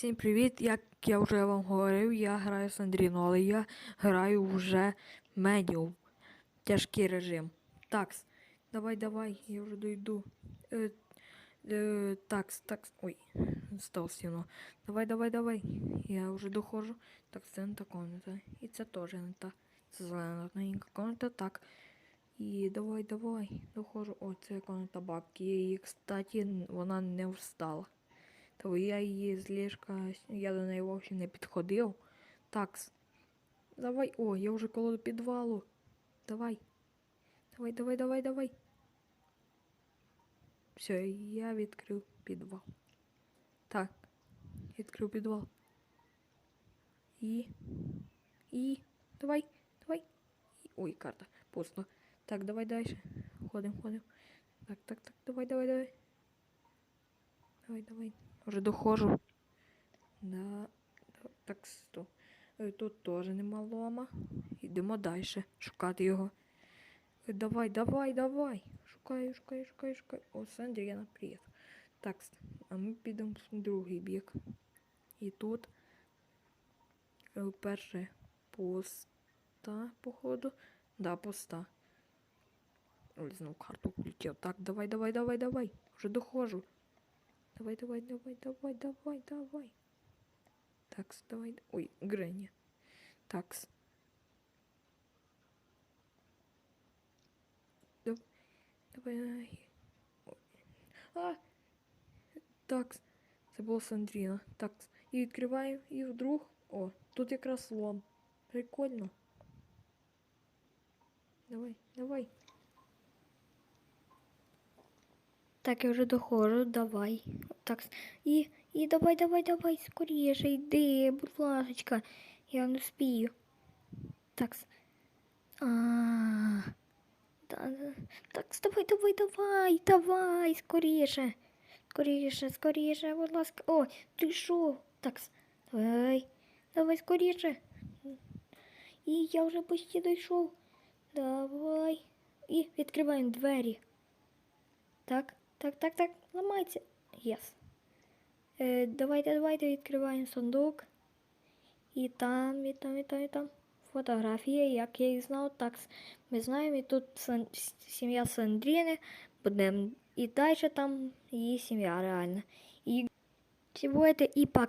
Всім привіт! Як я вже вам говорив, я граю Сандріно, але я граю вже медіум. Тяжкий режим. Такс, давай, давай, я вже дойду. Е, е, такс, такс. Ой, став стіну. Давай, давай, давай. Я вже доходжу. Так, це не та комната. І це теж не та. Це зелена комната. Так. І давай, давай. Доходжу. О, це комната бабки. І, кстати, вона не встала. То я її з я до неї вовсе не підходив. Такс. Давай. О, я вже коло підвалу. Давай. Давай, давай, давай, давай. Все, я відкрив підвал. Так. Відкрив підвал. І. І. Давай, давай. І... Ой, карта. Пусто. Так, давай далі. Ходим, ходим. Так, так, так, давай, давай, давай. Давай, давай. Вже доходжу. Да. да, Так, сто. Е, Тут теж нема лома. Йдемо далі. Шукати його. Е, Давай, давай, давай. Шукаю, шукаю, шукаю, шукаю. О, Сандріна, привіт. Так, а ми підемо в другий бік. І тут е, перше пуста, походу. Да, пуста. Ой, знову карту включив. Так, давай, давай, давай, давай. Вже доходжу. Давай, давай, давай, давай, давай, давай. Такс, давай. Ой, Гренни. Такс. Дав- Давай. Ой. А! Такс. Це була Сандріна. Такс. І відкриваю, і вдруг. О, тут якраз лом. Прикольно. Давай, давай. Так, я вже доходжу, давай. Так, і, і давай, давай, давай, скоріше, йди, будь ласочка, я не спію. Так. А, да, да. Так, давай, давай, давай, давай, скоріше. Скоріше, скоріше, будь ласка. О, ти що? Так, давай, давай скоріше. І я вже почти дійшов. Давай. І відкриваємо двері. Так, так, так, так, ламається. Єс. Е, давайте, давайте відкриваємо сундук. І там, і там, і там, і там. Фотографії, як я їх знав, так ми знаємо. І тут сім'я Сандріни. Будемо і далі там її сім'я реальна. І, будете і пока.